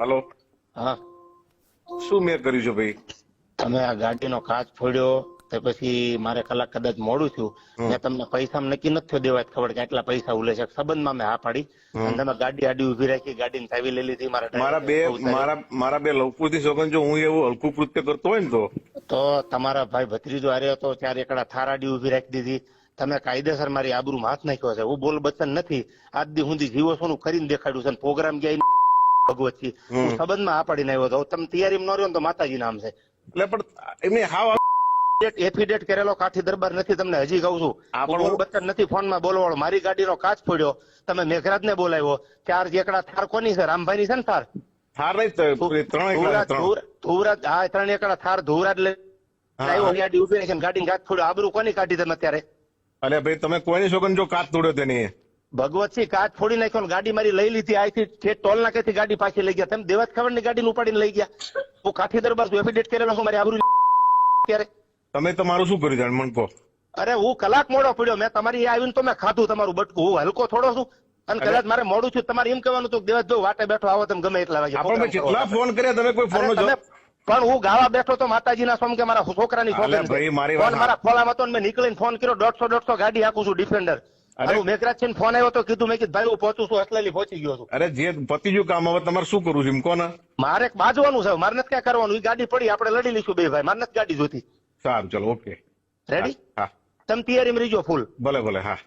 Hello. હા. શું મેં કર્યું છે ભાઈ? તમે આ ગાડીનો કાચ ફોડ્યો તો પછી મારે કલાક કદાચ મોડું થયું. મેં તમને પૈસા નક્કી નથી થયો દેવાય ખબર કે આટલા પૈસા ઉલે છે. સંબંધમાં મેં હા પાડી. અને તમે ગાડી આડી ઊભી રાખી ગાડીની ચાવી લઈ લીધી મારા મારા બે. મારા મારા બે લવકૃતિ સોગન જો હું એવું હલકું કૃત્ય કરતો હોય ને તો? તો તમારા ભાઈ ભત્રીજો આર્યો હતો ત્યારે એકડા થાર આડી ઊભી રાખી દીધી. તમે કાયદેસર મારી આબરૂમાં હાથ નાખ્યો છે. હું બોલ બચન નથી. આજ દી સુધી જીવો છું કરીને દેખાડ્યું છે પ્રોગ્રામ ગયા ભગવતજી હું સંબંધમાં આ પાડીને આવ્યો હતો. તમે તૈયારી ન રહ્યો તો માતાજી નામ છે. એટલે પણ એમને હાવ એફિડેટ કરેલો કાઠી દરબાર નથી તમને હજી કહું છું. બચ્ચન નથી ફોનમાં બોલવાળો. મારી ગાડીનો કાચ ફોડ્યો. તમે મેઘરાજ ને બોલાવ્યો. ચાર એકડા થાર કોની છે? રામભાઈ ની છે ને થાર? થાર ધુવરાજ હા ત્રણ એકડા થાર ધુવરાજ છે ગાડી ઊભી રાખીને ગાડીને કાચ ફોડ્યો. આબરૂ કોની કાઢી તમે અત્યારે? અરે ભાઈ તમે કોઈની સોગન જો કાચ તોડ્યો તેની? ભગવતસિંહ કાચ ફોડી નાખ્યો ને ગાડી મારી લઈ લીધી. આથી ઠેઠ ટોલ નાકેથી ગાડી પાછી લઈ ગયા. તેમ દેવાજ ખબરની ગાડી ઉપાડીને લઈ ગયા. હું કાઠી દરબાર એફિડેટ કરેલો છું મારી આબરૂ ત્યારે તમે તમારું શું કર્યું જાણ? મને કહો. અરે હું કલાક મોડો પડ્યો. મેં તમારી આવીને તો મેં ખાધું તમારું બટકું. હું હલકો થોડો છું. અને કદાચ મારે મોડું છું તમારે એમ કહેવાનું હતું કે દેવાજ જો વાટે બેઠો આવો તમે ગમે એટલા વાગે. આપણે. કેટલા ફોન કર્યા? તમે કોઈ ફોન નો પણ હું ગાવા બેઠો તો માતાજીના સોમ કે મારા છોકરાની છોકરી મારી ખોલામાં હતો ને મેં નીકળીને ફોન કર્યો. દોઢસો દોઢસો ગાડી આખું છું ડિફેન્ડર અરે. મેઘરાજ છે ફોન આવ્યો તો કીધું મેં કીધું ભાઈ હું પહોંચું છું અસલેલી પહોંચી ગયો છું. અરે જે પતી ગયું કામ હવે તમારે શું કરવું છે એમ કોને? મારે એક બાજવાનું છે મારે નથી ક્યાં કરવાનું એ ગાડી પડી આપણે લડી લઈશું બે ભાઈ મારે નથી ગાડી જોતી સારું ચલો ઓકે. રેડી હા તમે તૈયારીમાં રહીજો ફૂલ ભલે ભલે હા.